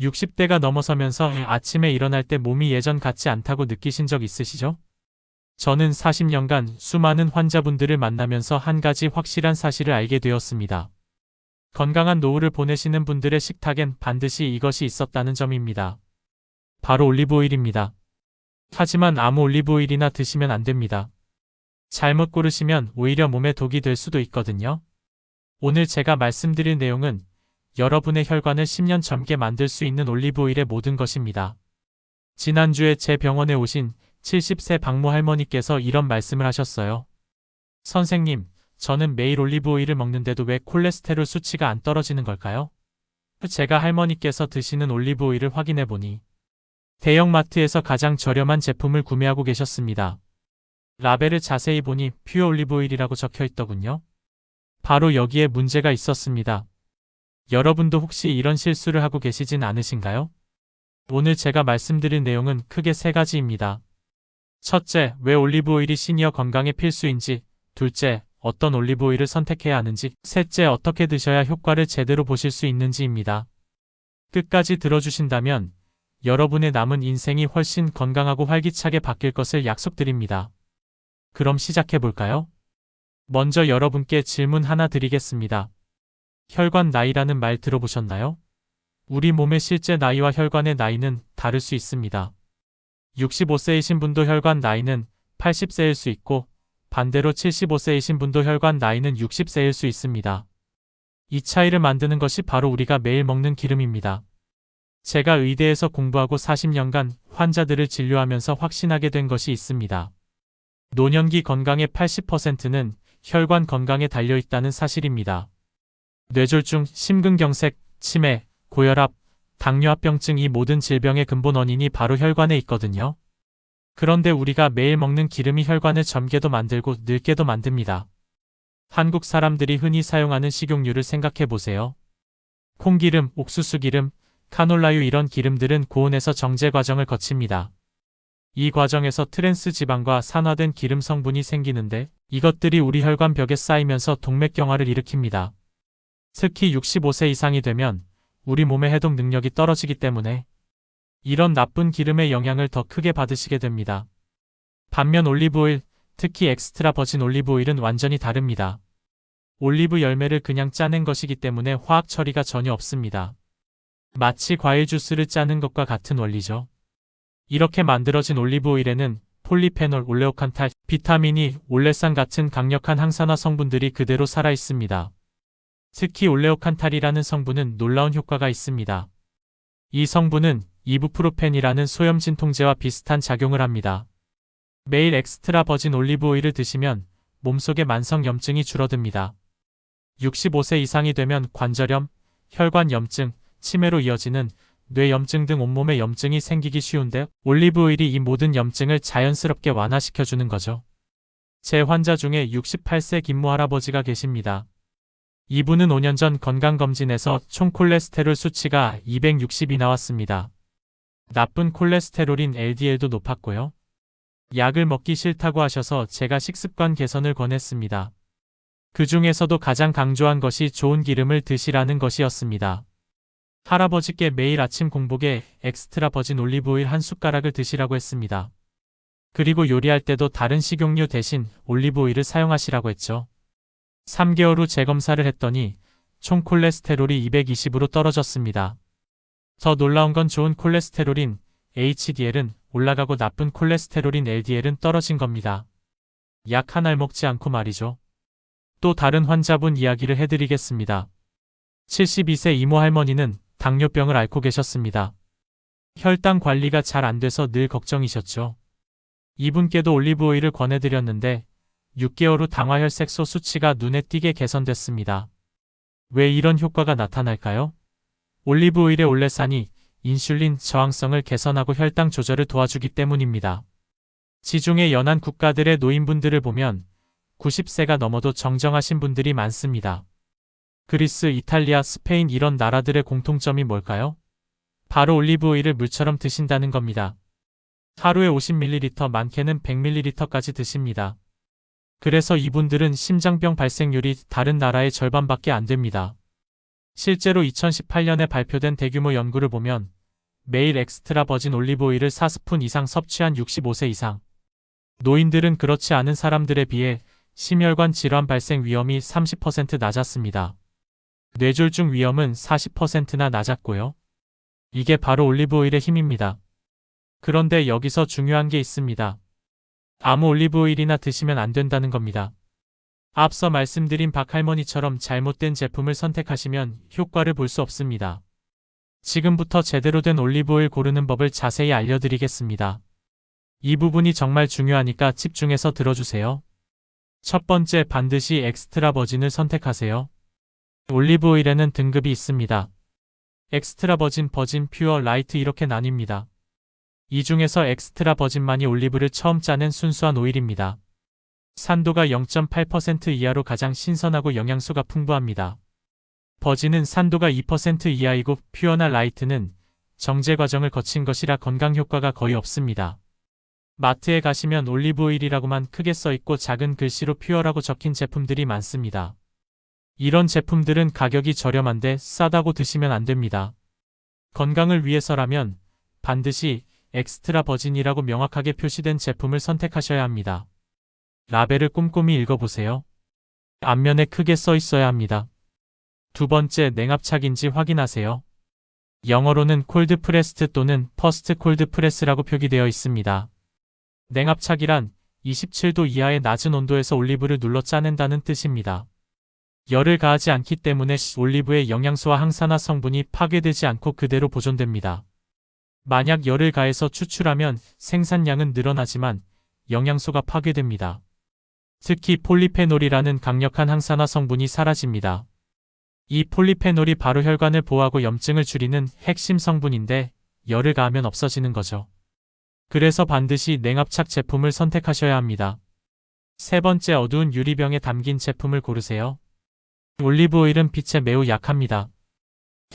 60대가 넘어서면서 아침에 일어날 때 몸이 예전 같지 않다고 느끼신 적 있으시죠? 저는 40년간 수많은 환자분들을 만나면서 한 가지 확실한 사실을 알게 되었습니다. 건강한 노후를 보내시는 분들의 식탁엔 반드시 이것이 있었다는 점입니다. 바로 올리브오일입니다. 하지만 아무 올리브오일이나 드시면 안 됩니다. 잘못 고르시면 오히려 몸에 독이 될 수도 있거든요. 오늘 제가 말씀드릴 내용은 여러분의 혈관을 10년 젊게 만들 수 있는 올리브오일의 모든 것입니다. 지난주에 제 병원에 오신 70세 박모 할머니께서 이런 말씀을 하셨어요. 선생님, 저는 매일 올리브오일을 먹는데도 왜 콜레스테롤 수치가 안 떨어지는 걸까요? 제가 할머니께서 드시는 올리브오일을 확인해 보니 대형마트에서 가장 저렴한 제품을 구매하고 계셨습니다. 라벨을 자세히 보니 퓨어 올리브오일이라고 적혀 있더군요. 바로 여기에 문제가 있었습니다. 여러분도 혹시 이런 실수를 하고 계시진 않으신가요? 오늘 제가 말씀드릴 내용은 크게 세 가지입니다. 첫째, 왜 올리브오일이 시니어 건강에 필수인지, 둘째, 어떤 올리브오일을 선택해야 하는지, 셋째, 어떻게 드셔야 효과를 제대로 보실 수 있는지입니다. 끝까지 들어주신다면 여러분의 남은 인생이 훨씬 건강하고 활기차게 바뀔 것을 약속드립니다. 그럼 시작해 볼까요? 먼저 여러분께 질문 하나 드리겠습니다. 혈관 나이라는 말 들어보셨나요? 우리 몸의 실제 나이와 혈관의 나이는 다를 수 있습니다. 65세이신 분도 혈관 나이는 80세일 수 있고 반대로 75세이신 분도 혈관 나이는 60세일 수 있습니다. 이 차이를 만드는 것이 바로 우리가 매일 먹는 기름입니다. 제가 의대에서 공부하고 40년간 환자들을 진료하면서 확신하게 된 것이 있습니다. 노년기 건강의 80%는 혈관 건강에 달려 있다는 사실입니다. 뇌졸중, 심근경색, 치매, 고혈압, 당뇨합병증 이 모든 질병의 근본 원인이 바로 혈관에 있거든요. 그런데 우리가 매일 먹는 기름이 혈관을 젊게도 만들고 늙게도 만듭니다. 한국 사람들이 흔히 사용하는 식용유를 생각해 보세요. 콩기름, 옥수수기름, 카놀라유 이런 기름들은 고온에서 정제 과정을 거칩니다. 이 과정에서 트랜스 지방과 산화된 기름 성분이 생기는데 이것들이 우리 혈관 벽에 쌓이면서 동맥경화를 일으킵니다. 특히 65세 이상이 되면 우리 몸의 해독 능력이 떨어지기 때문에 이런 나쁜 기름의 영향을 더 크게 받으시게 됩니다. 반면 올리브오일, 특히 엑스트라 버진 올리브오일은 완전히 다릅니다. 올리브 열매를 그냥 짜낸 것이기 때문에 화학 처리가 전혀 없습니다. 마치 과일 주스를 짜는 것과 같은 원리죠. 이렇게 만들어진 올리브오일에는 폴리페놀, 올레오칸탈, 비타민이 올레산 같은 강력한 항산화 성분들이 그대로 살아 있습니다. 특히 올레오칸탈이라는 성분은 놀라운 효과가 있습니다. 이 성분은 이부프로펜이라는 소염 진통제와 비슷한 작용을 합니다. 매일 엑스트라 버진 올리브 오일을 드시면 몸속의 만성 염증이 줄어듭니다. 65세 이상이 되면 관절염, 혈관 염증, 치매로 이어지는 뇌염증 등 온몸에 염증이 생기기 쉬운데 올리브 오일이 이 모든 염증을 자연스럽게 완화시켜주는 거죠. 제 환자 중에 68세 김모 할아버지가 계십니다. 이분은 5년 전 건강검진에서 총 콜레스테롤 수치가 260이 나왔습니다. 나쁜 콜레스테롤인 LDL도 높았고요. 약을 먹기 싫다고 하셔서 제가 식습관 개선을 권했습니다. 그 중에서도 가장 강조한 것이 좋은 기름을 드시라는 것이었습니다. 할아버지께 매일 아침 공복에 엑스트라 버진 올리브오일 한 숟가락을 드시라고 했습니다. 그리고 요리할 때도 다른 식용유 대신 올리브오일을 사용하시라고 했죠. 3개월 후 재검사를 했더니 총 콜레스테롤이 220으로 떨어졌습니다. 더 놀라운 건 좋은 콜레스테롤인 HDL은 올라가고 나쁜 콜레스테롤인 LDL은 떨어진 겁니다. 약 한 알 먹지 않고 말이죠. 또 다른 환자분 이야기를 해드리겠습니다. 72세 이모 할머니는 당뇨병을 앓고 계셨습니다. 혈당 관리가 잘 안 돼서 늘 걱정이셨죠. 이분께도 올리브오일을 권해드렸는데 6개월 후 당화혈색소 수치가 눈에 띄게 개선됐습니다. 왜 이런 효과가 나타날까요? 올리브오일의 올레산이 인슐린 저항성을 개선하고 혈당 조절을 도와주기 때문입니다. 지중해 연안 국가들의 노인분들을 보면 90세가 넘어도 정정하신 분들이 많습니다. 그리스, 이탈리아, 스페인 이런 나라들의 공통점이 뭘까요? 바로 올리브오일을 물처럼 드신다는 겁니다. 하루에 50ml, 많게는 100ml까지 드십니다. 그래서 이분들은 심장병 발생률이 다른 나라의 절반밖에 안 됩니다. 실제로 2018년에 발표된 대규모 연구를 보면 매일 엑스트라 버진 올리브오일을 4스푼 이상 섭취한 65세 이상 노인들은 그렇지 않은 사람들에 비해 심혈관 질환 발생 위험이 30% 낮았습니다. 뇌졸중 위험은 40%나 낮았고요. 이게 바로 올리브오일의 힘입니다. 그런데 여기서 중요한 게 있습니다. 아무 올리브오일이나 드시면 안 된다는 겁니다. 앞서 말씀드린 박할머니처럼 잘못된 제품을 선택하시면 효과를 볼 수 없습니다. 지금부터 제대로 된 올리브오일 고르는 법을 자세히 알려드리겠습니다. 이 부분이 정말 중요하니까 집중해서 들어주세요. 첫 번째 반드시 엑스트라 버진을 선택하세요. 올리브오일에는 등급이 있습니다. 엑스트라 버진, 버진, 퓨어, 라이트 이렇게 나뉩니다. 이 중에서 엑스트라 버진만이 올리브를 처음 짜낸 순수한 오일입니다. 산도가 0.8% 이하로 가장 신선하고 영양소가 풍부합니다. 버진은 산도가 2% 이하이고 퓨어나 라이트는 정제 과정을 거친 것이라 건강 효과가 거의 없습니다. 마트에 가시면 올리브오일이라고만 크게 써 있고 작은 글씨로 퓨어라고 적힌 제품들이 많습니다. 이런 제품들은 가격이 저렴한데 싸다고 드시면 안 됩니다. 건강을 위해서라면 반드시 엑스트라 버진이라고 명확하게 표시된 제품을 선택하셔야 합니다. 라벨을 꼼꼼히 읽어보세요. 앞면에 크게 써 있어야 합니다. 두 번째, 냉압착인지 확인하세요. 영어로는 콜드 프레스트 또는 퍼스트 콜드 프레스라고 표기되어 있습니다. 냉압착이란 27도 이하의 낮은 온도에서 올리브를 눌러 짜낸다는 뜻입니다. 열을 가하지 않기 때문에 올리브의 영양소와 항산화 성분이 파괴되지 않고 그대로 보존됩니다. 만약 열을 가해서 추출하면 생산량은 늘어나지만 영양소가 파괴됩니다. 특히 폴리페놀이라는 강력한 항산화 성분이 사라집니다. 이 폴리페놀이 바로 혈관을 보호하고 염증을 줄이는 핵심 성분인데 열을 가하면 없어지는 거죠. 그래서 반드시 냉압착 제품을 선택하셔야 합니다. 세 번째 어두운 유리병에 담긴 제품을 고르세요. 올리브 오일은 빛에 매우 약합니다.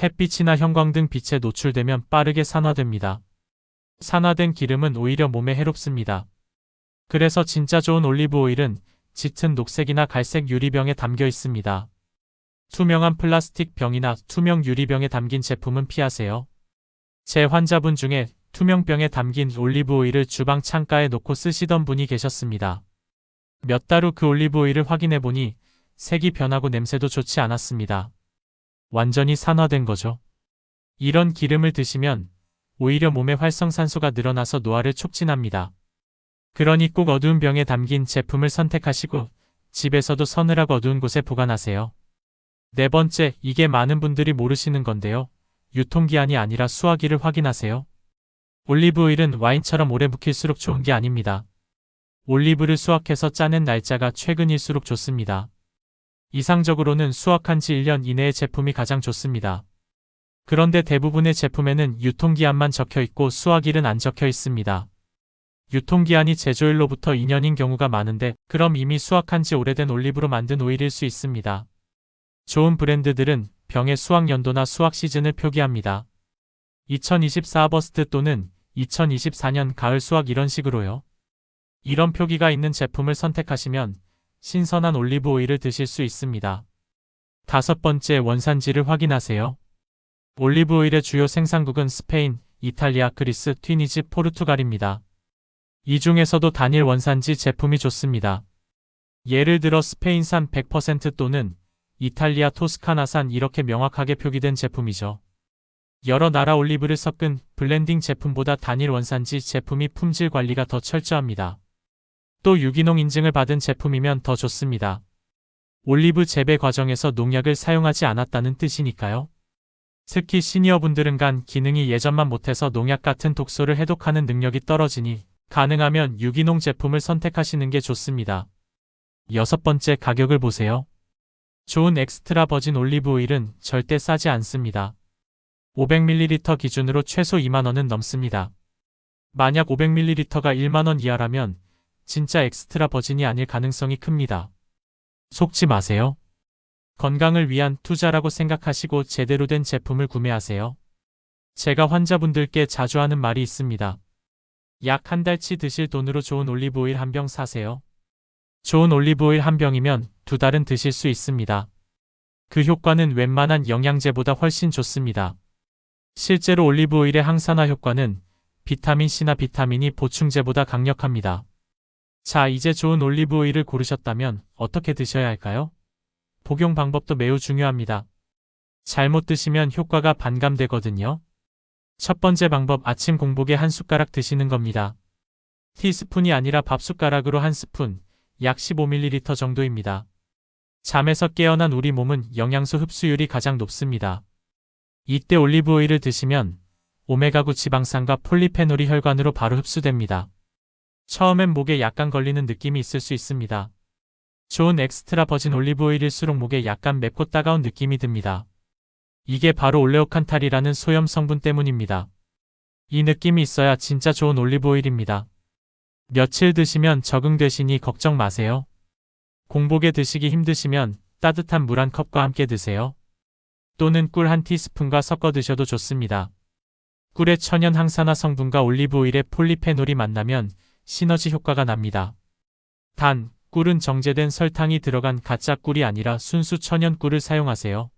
햇빛이나 형광 등 빛에 노출되면 빠르게 산화됩니다. 산화된 기름은 오히려 몸에 해롭습니다. 그래서 진짜 좋은 올리브 오일은 짙은 녹색이나 갈색 유리병에 담겨 있습니다. 투명한 플라스틱 병이나 투명 유리병에 담긴 제품은 피하세요. 제 환자분 중에 투명 병에 담긴 올리브 오일을 주방 창가에 놓고 쓰시던 분이 계셨습니다. 몇 달 후 그 올리브 오일을 확인해 보니 색이 변하고 냄새도 좋지 않았습니다. 완전히 산화된 거죠. 이런 기름을 드시면 오히려 몸에 활성산소가 늘어나서 노화를 촉진합니다. 그러니 꼭 어두운 병에 담긴 제품을 선택하시고 집에서도 서늘하고 어두운 곳에 보관하세요. 네 번째, 이게 많은 분들이 모르시는 건데요. 유통기한이 아니라 수화기를 확인하세요. 올리브 오일은 와인처럼 오래 묵힐수록 좋은 게 아닙니다. 올리브를 수확해서 짜낸 날짜가 최근일수록 좋습니다. 이상적으로는 수확한 지 1년 이내의 제품이 가장 좋습니다. 그런데 대부분의 제품에는 유통기한만 적혀 있고 수확일은 안 적혀 있습니다. 유통기한이 제조일로부터 2년인 경우가 많은데 그럼 이미 수확한 지 오래된 올리브로 만든 오일일 수 있습니다. 좋은 브랜드들은 병의 수확 연도나 수확 시즌을 표기합니다. 2024 버스트 또는 2024년 가을 수확 이런 식으로요. 이런 표기가 있는 제품을 선택하시면 신선한 올리브 오일을 드실 수 있습니다. 다섯 번째 원산지를 확인하세요. 올리브 오일의 주요 생산국은 스페인, 이탈리아, 그리스, 튀니지, 포르투갈입니다. 이 중에서도 단일 원산지 제품이 좋습니다. 예를 들어 스페인산 100% 또는 이탈리아 토스카나산 이렇게 명확하게 표기된 제품이죠. 여러 나라 올리브를 섞은 블렌딩 제품보다 단일 원산지 제품이 품질 관리가 더 철저합니다. 또 유기농 인증을 받은 제품이면 더 좋습니다. 올리브 재배 과정에서 농약을 사용하지 않았다는 뜻이니까요. 특히 시니어분들은 간 기능이 예전만 못해서 농약 같은 독소를 해독하는 능력이 떨어지니 가능하면 유기농 제품을 선택하시는 게 좋습니다. 여섯 번째 가격을 보세요. 좋은 엑스트라 버진 올리브 오일은 절대 싸지 않습니다. 500ml 기준으로 최소 2만원은 넘습니다. 만약 500ml가 1만원 이하라면 진짜 엑스트라 버진이 아닐 가능성이 큽니다. 속지 마세요. 건강을 위한 투자라고 생각하시고 제대로 된 제품을 구매하세요. 제가 환자분들께 자주 하는 말이 있습니다. 약 한 달치 드실 돈으로 좋은 올리브오일 한 병 사세요. 좋은 올리브오일 한 병이면 두 달은 드실 수 있습니다. 그 효과는 웬만한 영양제보다 훨씬 좋습니다. 실제로 올리브 오일의 항산화 효과는 비타민 C나 비타민이 보충제보다 강력합니다. 자, 이제 좋은 올리브 오일을 고르셨다면 어떻게 드셔야 할까요? 복용 방법도 매우 중요합니다. 잘못 드시면 효과가 반감되거든요. 첫 번째 방법 아침 공복에 한 숟가락 드시는 겁니다. 티스푼이 아니라 밥 숟가락으로 한 스푼, 약 15ml 정도입니다. 잠에서 깨어난 우리 몸은 영양소 흡수율이 가장 높습니다. 이때 올리브 오일을 드시면 오메가9 지방산과 폴리페놀이 혈관으로 바로 흡수됩니다. 처음엔 목에 약간 걸리는 느낌이 있을 수 있습니다. 좋은 엑스트라 버진 올리브 오일일수록 목에 약간 맵고 따가운 느낌이 듭니다. 이게 바로 올레오칸탈이라는 소염 성분 때문입니다. 이 느낌이 있어야 진짜 좋은 올리브 오일입니다. 며칠 드시면 적응되시니 걱정 마세요. 공복에 드시기 힘드시면 따뜻한 물 한 컵과 함께 드세요. 또는 꿀 한 티스푼과 섞어 드셔도 좋습니다. 꿀의 천연 항산화 성분과 올리브 오일의 폴리페놀이 만나면 시너지 효과가 납니다. 단, 꿀은 정제된 설탕이 들어간 가짜 꿀이 아니라 순수 천연 꿀을 사용하세요.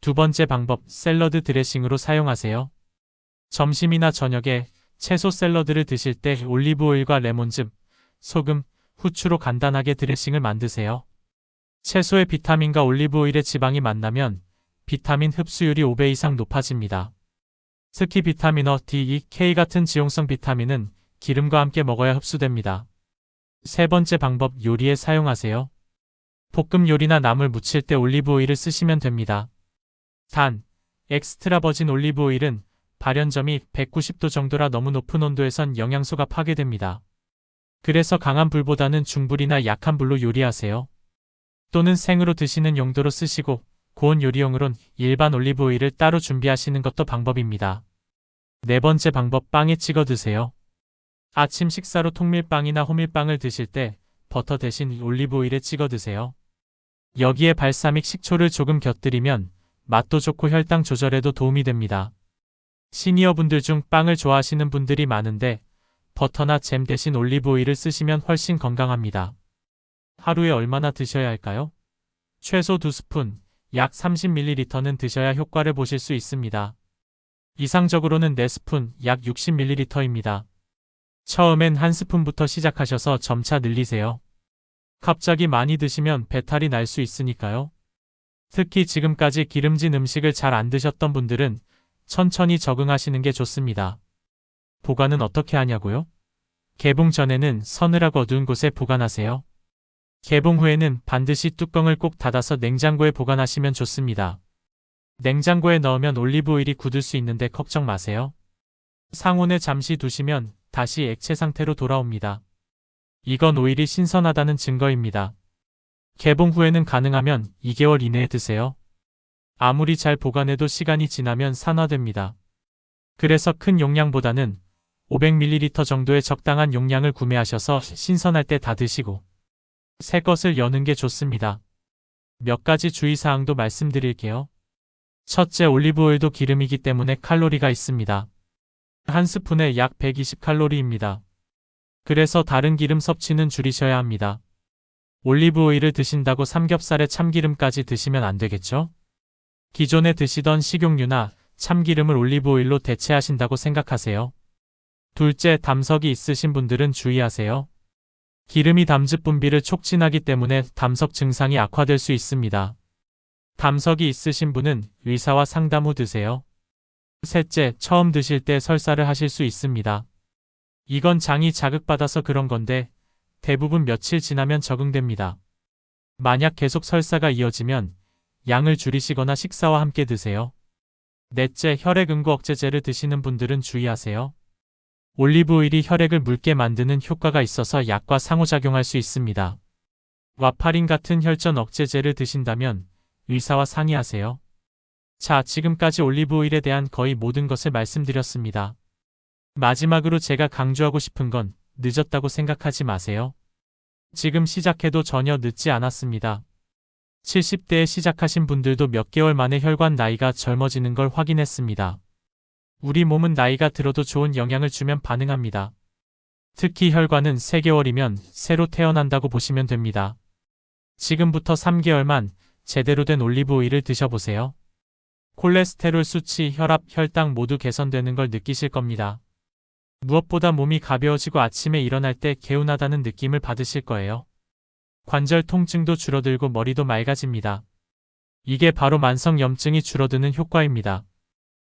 두 번째 방법, 샐러드 드레싱으로 사용하세요. 점심이나 저녁에 채소 샐러드를 드실 때 올리브 오일과 레몬즙, 소금, 후추로 간단하게 드레싱을 만드세요. 채소의 비타민과 올리브 오일의 지방이 만나면 비타민 흡수율이 5배 이상 높아집니다. 특히 비타민 어 D, E, K 같은 지용성 비타민은 기름과 함께 먹어야 흡수됩니다. 세 번째 방법 요리에 사용하세요. 볶음 요리나 나물 무칠 때 올리브 오일을 쓰시면 됩니다. 단, 엑스트라 버진 올리브 오일은 발연점이 190도 정도라 너무 높은 온도에선 영양소가 파괴됩니다. 그래서 강한 불보다는 중불이나 약한 불로 요리하세요. 또는 생으로 드시는 용도로 쓰시고 고온 요리용으론 일반 올리브 오일을 따로 준비하시는 것도 방법입니다. 네 번째 방법 빵에 찍어 드세요. 아침 식사로 통밀빵이나 호밀빵을 드실 때 버터 대신 올리브 오일에 찍어 드세요. 여기에 발사믹 식초를 조금 곁들이면 맛도 좋고 혈당 조절에도 도움이 됩니다. 시니어 분들 중 빵을 좋아하시는 분들이 많은데 버터나 잼 대신 올리브 오일을 쓰시면 훨씬 건강합니다. 하루에 얼마나 드셔야 할까요? 최소 2스푼, 약 30ml는 드셔야 효과를 보실 수 있습니다. 이상적으로는 4스푼, 약 60ml입니다. 처음엔 한 스푼부터 시작하셔서 점차 늘리세요. 갑자기 많이 드시면 배탈이 날 수 있으니까요. 특히 지금까지 기름진 음식을 잘 안 드셨던 분들은 천천히 적응하시는 게 좋습니다. 보관은 어떻게 하냐고요? 개봉 전에는 서늘하고 어두운 곳에 보관하세요. 개봉 후에는 반드시 뚜껑을 꼭 닫아서 냉장고에 보관하시면 좋습니다. 냉장고에 넣으면 올리브 오일이 굳을 수 있는데 걱정 마세요. 상온에 잠시 두시면 다시 액체 상태로 돌아옵니다. 이건 오일이 신선하다는 증거입니다. 개봉 후에는 가능하면 2개월 이내에 드세요. 아무리 잘 보관해도 시간이 지나면 산화됩니다. 그래서 큰 용량보다는 500ml 정도의 적당한 용량을 구매하셔서 신선할 때 다 드시고 새 것을 여는 게 좋습니다. 몇 가지 주의사항도 말씀드릴게요. 첫째 올리브오일도 기름이기 때문에 칼로리가 있습니다. 한 스푼에 약 120칼로리입니다. 그래서 다른 기름 섭취는 줄이셔야 합니다. 올리브 오일을 드신다고 삼겹살에 참기름까지 드시면 안 되겠죠? 기존에 드시던 식용유나 참기름을 올리브 오일로 대체하신다고 생각하세요. 둘째, 담석이 있으신 분들은 주의하세요. 기름이 담즙 분비를 촉진하기 때문에 담석 증상이 악화될 수 있습니다. 담석이 있으신 분은 의사와 상담 후 드세요. 셋째, 처음 드실 때 설사를 하실 수 있습니다. 이건 장이 자극받아서 그런 건데 대부분 며칠 지나면 적응됩니다. 만약 계속 설사가 이어지면 양을 줄이시거나 식사와 함께 드세요. 넷째, 혈액 응고 억제제를 드시는 분들은 주의하세요. 올리브 오일이 혈액을 묽게 만드는 효과가 있어서 약과 상호작용할 수 있습니다. 와파린 같은 혈전 억제제를 드신다면 의사와 상의하세요. 자, 지금까지 올리브 오일에 대한 거의 모든 것을 말씀드렸습니다. 마지막으로 제가 강조하고 싶은 건 늦었다고 생각하지 마세요. 지금 시작해도 전혀 늦지 않았습니다. 70대에 시작하신 분들도 몇 개월 만에 혈관 나이가 젊어지는 걸 확인했습니다. 우리 몸은 나이가 들어도 좋은 영향을 주면 반응합니다. 특히 혈관은 3개월이면 새로 태어난다고 보시면 됩니다. 지금부터 3개월만 제대로 된 올리브 오일을 드셔보세요. 콜레스테롤 수치, 혈압, 혈당 모두 개선되는 걸 느끼실 겁니다. 무엇보다 몸이 가벼워지고 아침에 일어날 때 개운하다는 느낌을 받으실 거예요. 관절 통증도 줄어들고 머리도 맑아집니다. 이게 바로 만성 염증이 줄어드는 효과입니다.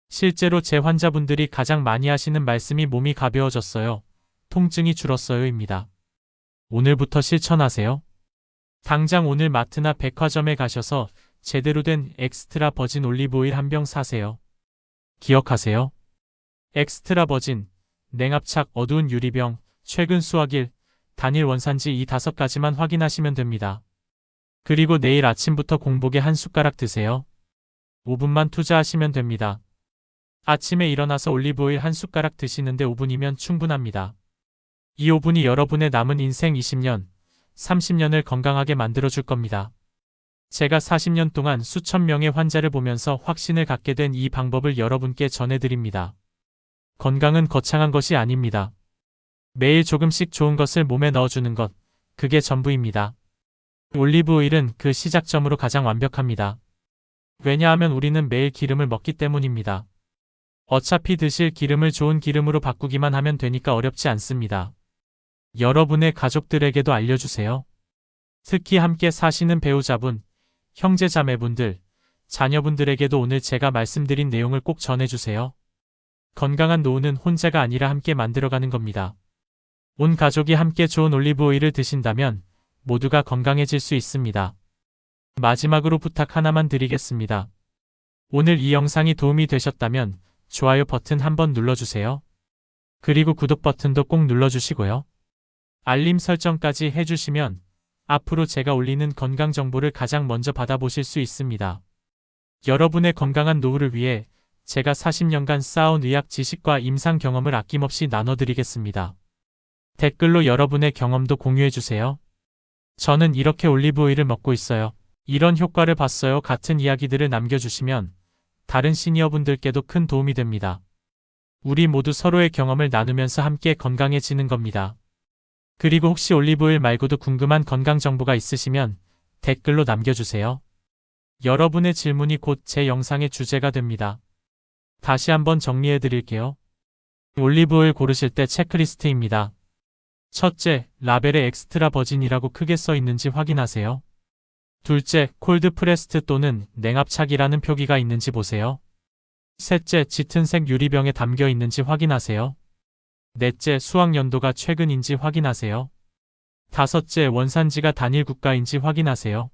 실제로 제 환자분들이 가장 많이 하시는 말씀이 몸이 가벼워졌어요. 통증이 줄었어요입니다. 오늘부터 실천하세요. 당장 오늘 마트나 백화점에 가셔서 제대로 된 엑스트라 버진 올리브 오일 한 병 사세요. 기억하세요. 엑스트라 버진, 냉압착 어두운 유리병, 최근 수확일, 단일 원산지 이 다섯 가지만 확인하시면 됩니다. 그리고 내일 아침부터 공복에 한 숟가락 드세요. 5분만 투자하시면 됩니다. 아침에 일어나서 올리브오일 한 숟가락 드시는데 5분이면 충분합니다. 이 5분이 여러분의 남은 인생 20년, 30년을 건강하게 만들어줄 겁니다. 제가 40년 동안 수천 명의 환자를 보면서 확신을 갖게 된 이 방법을 여러분께 전해드립니다. 건강은 거창한 것이 아닙니다. 매일 조금씩 좋은 것을 몸에 넣어주는 것, 그게 전부입니다. 올리브 오일은 그 시작점으로 가장 완벽합니다. 왜냐하면 우리는 매일 기름을 먹기 때문입니다. 어차피 드실 기름을 좋은 기름으로 바꾸기만 하면 되니까 어렵지 않습니다. 여러분의 가족들에게도 알려주세요. 특히 함께 사시는 배우자분, 형제 자매분들, 자녀분들에게도 오늘 제가 말씀드린 내용을 꼭 전해주세요. 건강한 노후는 혼자가 아니라 함께 만들어가는 겁니다. 온 가족이 함께 좋은 올리브 오일을 드신다면 모두가 건강해질 수 있습니다. 마지막으로 부탁 하나만 드리겠습니다. 오늘 이 영상이 도움이 되셨다면 좋아요 버튼 한번 눌러주세요. 그리고 구독 버튼도 꼭 눌러주시고요. 알림 설정까지 해주시면 앞으로 제가 올리는 건강 정보를 가장 먼저 받아보실 수 있습니다. 여러분의 건강한 노후를 위해 제가 40년간 쌓아온 의학 지식과 임상 경험을 아낌없이 나눠드리겠습니다. 댓글로 여러분의 경험도 공유해주세요. 저는 이렇게 올리브 오일을 먹고 있어요. 이런 효과를 봤어요. 같은 이야기들을 남겨주시면 다른 시니어분들께도 큰 도움이 됩니다. 우리 모두 서로의 경험을 나누면서 함께 건강해지는 겁니다. 그리고 혹시 올리브오일 말고도 궁금한 건강 정보가 있으시면 댓글로 남겨주세요. 여러분의 질문이 곧 제 영상의 주제가 됩니다. 다시 한번 정리해 드릴게요. 올리브오일 고르실 때 체크리스트입니다. 첫째, 라벨에 엑스트라 버진이라고 크게 써 있는지 확인하세요. 둘째, 콜드 프레스트 또는 냉압착이라는 표기가 있는지 보세요. 셋째, 짙은 색 유리병에 담겨 있는지 확인하세요. 넷째, 수확 연도가 최근인지 확인하세요. 다섯째, 원산지가 단일 국가인지 확인하세요.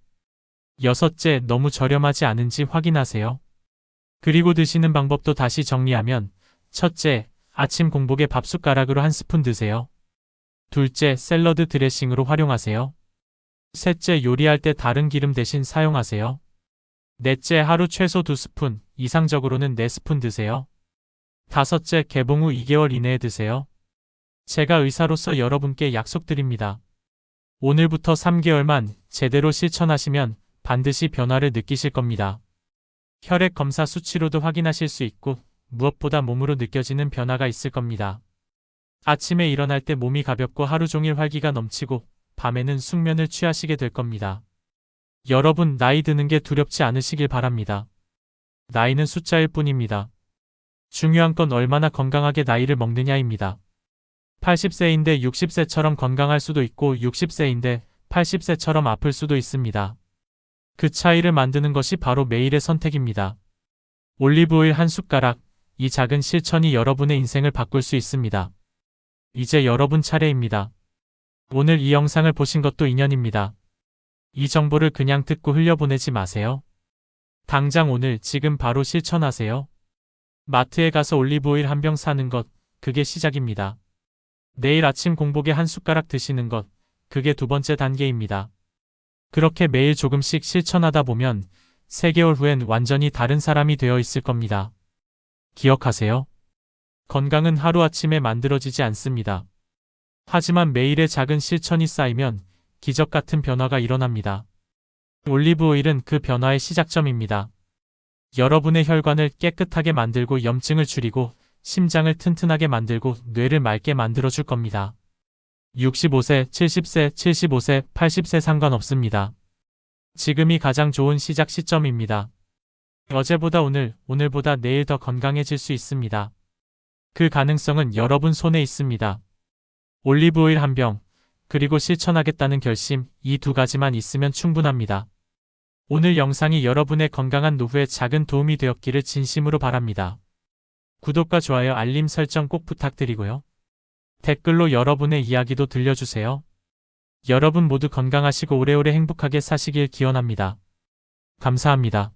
여섯째, 너무 저렴하지 않은지 확인하세요. 그리고 드시는 방법도 다시 정리하면 첫째, 아침 공복에 밥 숟가락으로 한 스푼 드세요. 둘째, 샐러드 드레싱으로 활용하세요. 셋째, 요리할 때 다른 기름 대신 사용하세요. 넷째, 하루 최소 2스푼, 이상적으로는 4스푼 드세요. 다섯째, 개봉 후 2개월 이내에 드세요. 제가 의사로서 여러분께 약속드립니다. 오늘부터 3개월만 제대로 실천하시면 반드시 변화를 느끼실 겁니다. 혈액 검사 수치로도 확인하실 수 있고 무엇보다 몸으로 느껴지는 변화가 있을 겁니다. 아침에 일어날 때 몸이 가볍고 하루 종일 활기가 넘치고 밤에는 숙면을 취하시게 될 겁니다. 여러분 나이 드는 게 두렵지 않으시길 바랍니다. 나이는 숫자일 뿐입니다. 중요한 건 얼마나 건강하게 나이를 먹느냐입니다. 80세인데 60세처럼 건강할 수도 있고 60세인데 80세처럼 아플 수도 있습니다. 그 차이를 만드는 것이 바로 매일의 선택입니다. 올리브오일 한 숟가락, 이 작은 실천이 여러분의 인생을 바꿀 수 있습니다. 이제 여러분 차례입니다. 오늘 이 영상을 보신 것도 인연입니다. 이 정보를 그냥 듣고 흘려보내지 마세요. 당장 오늘 지금 바로 실천하세요. 마트에 가서 올리브오일 한 병 사는 것, 그게 시작입니다. 내일 아침 공복에 한 숟가락 드시는 것, 그게 두 번째 단계입니다. 그렇게 매일 조금씩 실천하다 보면 3개월 후엔 완전히 다른 사람이 되어 있을 겁니다. 기억하세요. 건강은 하루아침에 만들어지지 않습니다. 하지만 매일의 작은 실천이 쌓이면 기적 같은 변화가 일어납니다. 올리브 오일은 그 변화의 시작점입니다. 여러분의 혈관을 깨끗하게 만들고 염증을 줄이고 심장을 튼튼하게 만들고 뇌를 맑게 만들어줄 겁니다. 65세, 70세, 75세, 80세 상관없습니다. 지금이 가장 좋은 시작 시점입니다. 어제보다 오늘, 오늘보다 내일 더 건강해질 수 있습니다. 그 가능성은 여러분 손에 있습니다. 올리브오일 한 병, 그리고 실천하겠다는 결심, 이 두 가지만 있으면 충분합니다. 오늘 영상이 여러분의 건강한 노후에 작은 도움이 되었기를 진심으로 바랍니다. 구독과 좋아요, 알림 설정 꼭 부탁드리고요. 댓글로 여러분의 이야기도 들려주세요. 여러분 모두 건강하시고 오래오래 행복하게 사시길 기원합니다. 감사합니다.